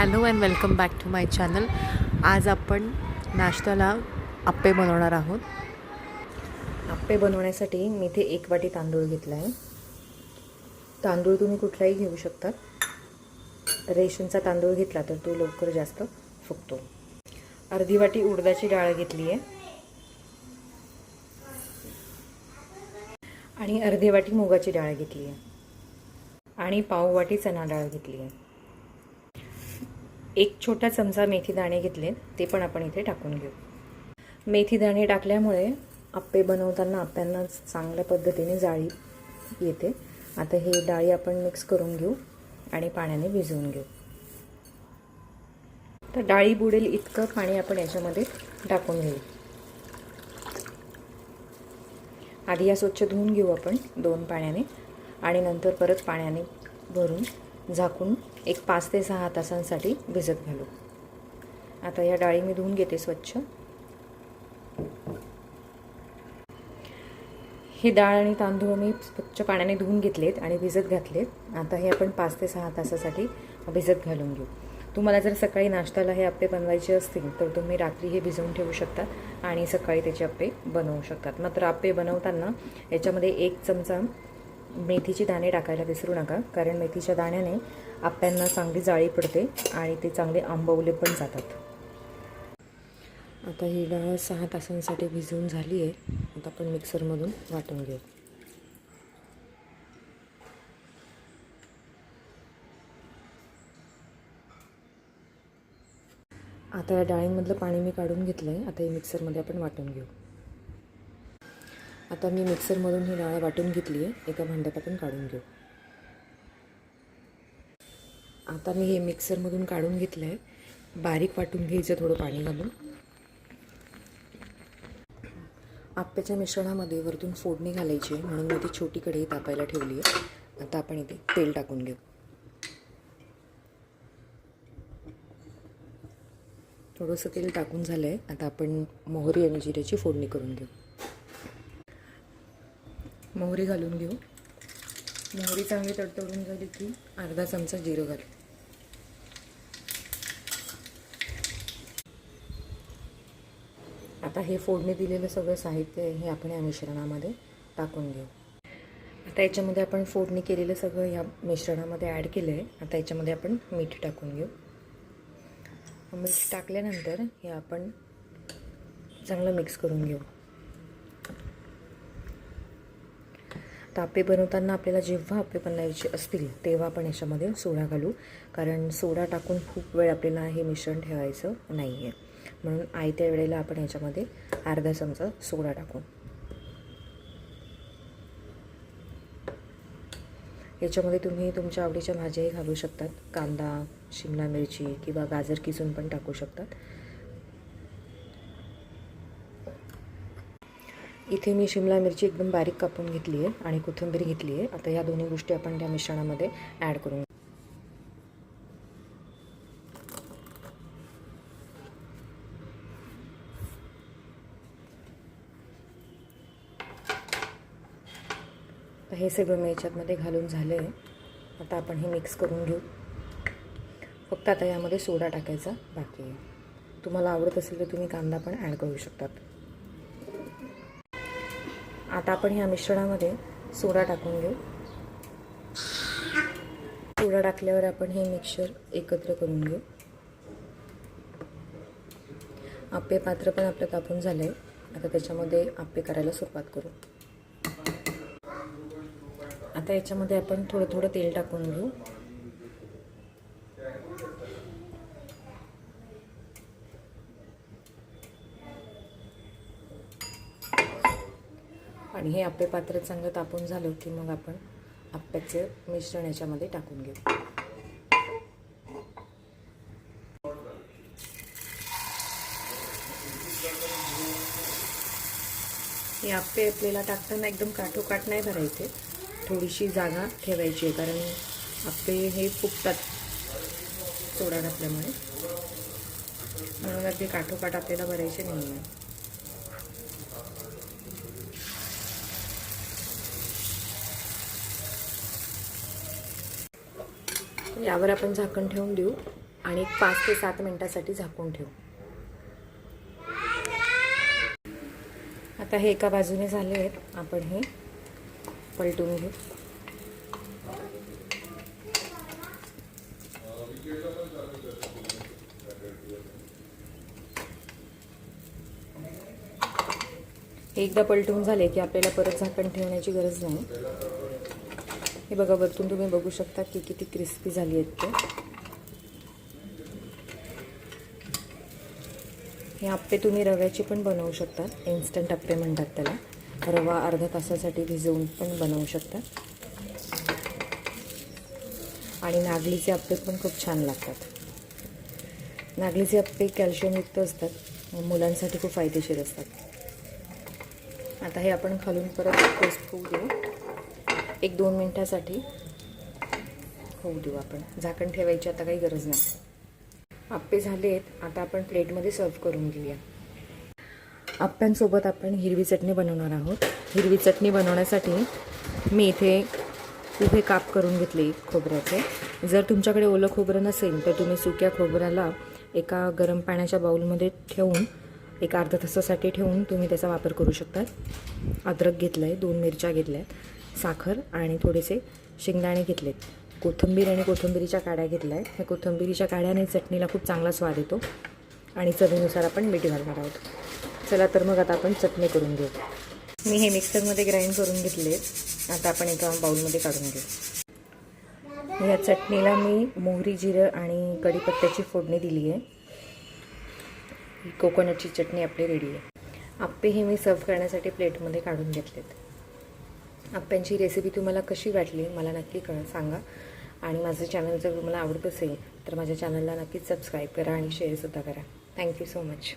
Hello and welcome back to my channel. आज आपण नाश्त्याला आप्पे बनवणार आहोत. आप्पे बनवण्यासाठी मी इथे एक वाटी तांदूळ घेतला आहे तांदूळ तुम्ही कुठलाही घेऊ शकता. रेशनचा तांदूळ घेतला तर तो लवकर जास्त फुगतो. अर्धी वाटी उडदाची डाळ घेतली आहे. आणि अर्धी वाटी मुगाची डाळ घेतली आहे. आणि पाव वाटी चणा डाळ घेतली आहे. एक छोटा चमचा मेथी दाणे घेतले ते पण आपण इथे टाकून घेऊ. मेथी दाणे टाकल्यामुळे आप्पे बनवताना आप्यांना चांगल्या पद्धतीने जाळी येते. आता हे डाळी आपण मिक्स करून घेऊ आणि पाण्याने भिजवून घेऊ. तर डाळी बुडेल इतकं पाणी आपण याच्यामध्ये टाकून घेऊ. आधी या स्वच्छ धुवून घेऊ आपण दोन पाण्याने आणि नंतर परत पाण्याने भरून झाकून एक पाच ते सहा तासांसाठी भिजत घालू. आता या डाळी मी धुवून घेते स्वच्छ. ही डाळ आणि तांदूळ मी स्वच्छ पाण्याने धुवून घेतलेत आणि भिजत घातलेत. आता हे आपण पाच ते सहा तासासाठी भिजत घालून घेऊ. तुम्हाला जर सकाळी नाश्त्याला हे आप्पे बनवायचे असतील तर तुम्ही रात्री हे भिजवून ठेवू शकता आणि सकाळी त्याचे आप्पे बनवू शकतात. मात्र आप्पे बनवताना याच्यामध्ये एक चमचा मेथीचे दाणे टाकायला विसरू नका कारण मेथीच्या दाण्याने आप्यांना चांगली जाळी पडते आणि ते चांगले आंबवले पण जातात. आता ही डाळ सहा तासांसाठी भिजवून झाली आहे. आता आपण मिक्सरमधून वाटून घेऊ. आता या डाळींमधलं पाणी मी काढून घेतलं आहे आता हे मिक्सरमध्ये आपण वाटून घेऊ. आता मी मिक्सरमधून ही डाळ वाटून घेतली आहे. एका भांड्यात आपण काढून घेऊ. आता मी हे मिक्सरमधून काढून घेतलं आहे. बारीक वाटून घ्यायचं थोडं पाणी घालून. आप्याच्या मिश्रणामध्ये वरतून फोडणी घालायची आहे. म्हणून मी ती छोटी कढई तापायला ठेवली आहे. आता आपण इथे तेल टाकून घेऊ. थोडंसं तेल टाकून झालं आहे आता आपण मोहरी आणि जिऱ्याची फोडणी करून घेऊ. मोहरी घालून घेऊ. मोहरी चांगली तडतडून झाली की अर्धा चमचा जिरं घाल. आता हे फोडणी दिलेलं सगळं साहित्य हे आपण या मिश्रणामध्ये टाकून घेऊ. आता याच्यामध्ये आपण फोडणी केलेलं सगळं या मिश्रणामध्ये ॲड केलं आहे आता याच्यामध्ये आपण मीठ टाकून घेऊ. मीठ टाकल्यानंतर हे आपण चांगलं मिक्स करून घेऊ. तापे बनवताना आपल्याला जेव्हा आप्पे बनवायचे असतील तेव्हा आपण याच्यामध्ये सोडा घालू. कारण सोडा टाकून खूप वेळ आपल्याला हे मिश्रण ठेवायचं नाही आहे म्हणून आयत्या वेळेला आपण याच्यामध्ये अर्धा चमचा सोडा टाकू. याच्यामध्ये तुम्ही तुमच्या आवडीच्या भाज्याही घालू शकतात. कांदा शिमला मिरची किंवा गाजर किसून पण टाकू शकतात. इथे मी शिमला मिरची एकदम बारीक कापून घेतली आहे आणि कोथिंबीर घेतली आहे. आता या दोन्ही गोष्टी आपण त्या मिश्रणामध्ये ॲड करून हे सगळं मी याच्यातमध्ये घालून झालं आहे. आता आपण हे मिक्स करून घेऊ. फक्त आता यामध्ये सोडा टाकायचा बाकी आहे. तुम्हाला आवडत असेल तर तुम्ही कांदा पण ॲड करू शकतात. आता आपण ह्या मिश्रणामध्ये सोडा टाकून घेऊ. सोडा टाकल्यावर आपण हे मिक्सर एकत्र करून घेऊ. आप्पे पात्र पण आपलं तापून झालं आहे आता त्याच्यामध्ये आप्पे करायला सुरुवात करू. आता याच्यामध्ये आपण थोडं थोडं तेल टाकून घेऊ. आणि हे आप्पे पात्र चांगलं तापून झालं की मग आपण आप्याचं मिश्रण याच्यामध्ये टाकून घेऊ. हे आप्पे आपल्याला टाकताना एकदम काठोकाठ नाही भरायचे. थोडीशी जागा ठेवायची आहे कारण आप्पे हे फुगतात सोडा घातल्यामुळे. म्हणून अगदी काठोकाठ आपल्याला भरायचे नाही आहे यावर आपण झाकण ठेवून देऊ आणि एक पाच ते सात मिनटासाठी झाकून ठेवू. आता हे एका बाजूने झाले आहेत. आपण हे पलटून घेऊ. एकदा पलटून झाले की आपल्याला परत झाकण ठेवण्याची गरज नाही. हे बघा वरतून तुम्ही बघू शकता की किती क्रिस्पी झाली आहेत ते. हे आप्पे तुम्ही रव्याचे पण बनवू शकता इन्स्टंट आप्पे म्हणतात त्याला. रवा अर्धा तासासाठी भिजवून पण बनवू शकता आणि नागलीचे आप्पे पण खूप छान लागतात. नागलीचे आप्पे कॅल्शियमयुक्त असतात. मुलांसाठी खूप फायदेशीर असतात. आता हे आपण खालून परत टोस्ट होऊ देऊ. एक दोन मिनटासाठी. होऊ देऊ आपण. झाकण ठेवायची आता काही गरज नाही. आप्पे झाले आहेत आता आपण प्लेटमध्ये सर्व करून घेऊया. आप्प्यांसोबत आपण हिरवी चटणी बनवणार आहोत. हिरवी चटणी बनवण्यासाठी मी इथे उभे काप करून घेतले खोबऱ्याचे. जर तुमच्याकडे ओलं खोबरं नसेल तर तुम्ही सुक्या खोबऱ्याला एका गरम पाण्याच्या बाऊलमध्ये ठेवून एक अर्धा तासासाठी ठेवून तुम्ही त्याचा वापर करू शकता अद्रक घेतलं आहे दोन मिरच्या घेतल्या आहेत साखर आणि थोडेसे शेंगदाणे घेतलेत. कोथिंबीर आणि कोथिंबिरीच्या काड्या घेतल्या आहेत. ह्या कोथिंबिरीच्या काड्याने चटणीला खूप चांगला स्वाद येतो आणि चवीनुसार आपण मीठ घालणार आहोत. चला तर मग आता आपण चटणी करून घेऊ. मी हे मिक्सरमध्ये ग्राइंड करून घेतले आता आपण एका बाउलमध्ये काढून घेऊ. या चटणीला मी मोहरी जिरं आणि कढीपत्त्याची फोडणी दिली आहे. ही कोकोनटची चटणी आपली रेडी आहे. आप्पे हे मी सर्व करण्यासाठी प्लेटमध्ये काढून घेतलेत. आप्प्यांची रेसिपी तुम्हाला कशी वाटली मला नक्की कळ सांगा. आणि माझं चॅनल जर तुम्हाला आवडत असेल तर माझ्या चॅनलला नक्कीच सबस्क्राईब करा आणि शेअरसुद्धा करा. Thank you so much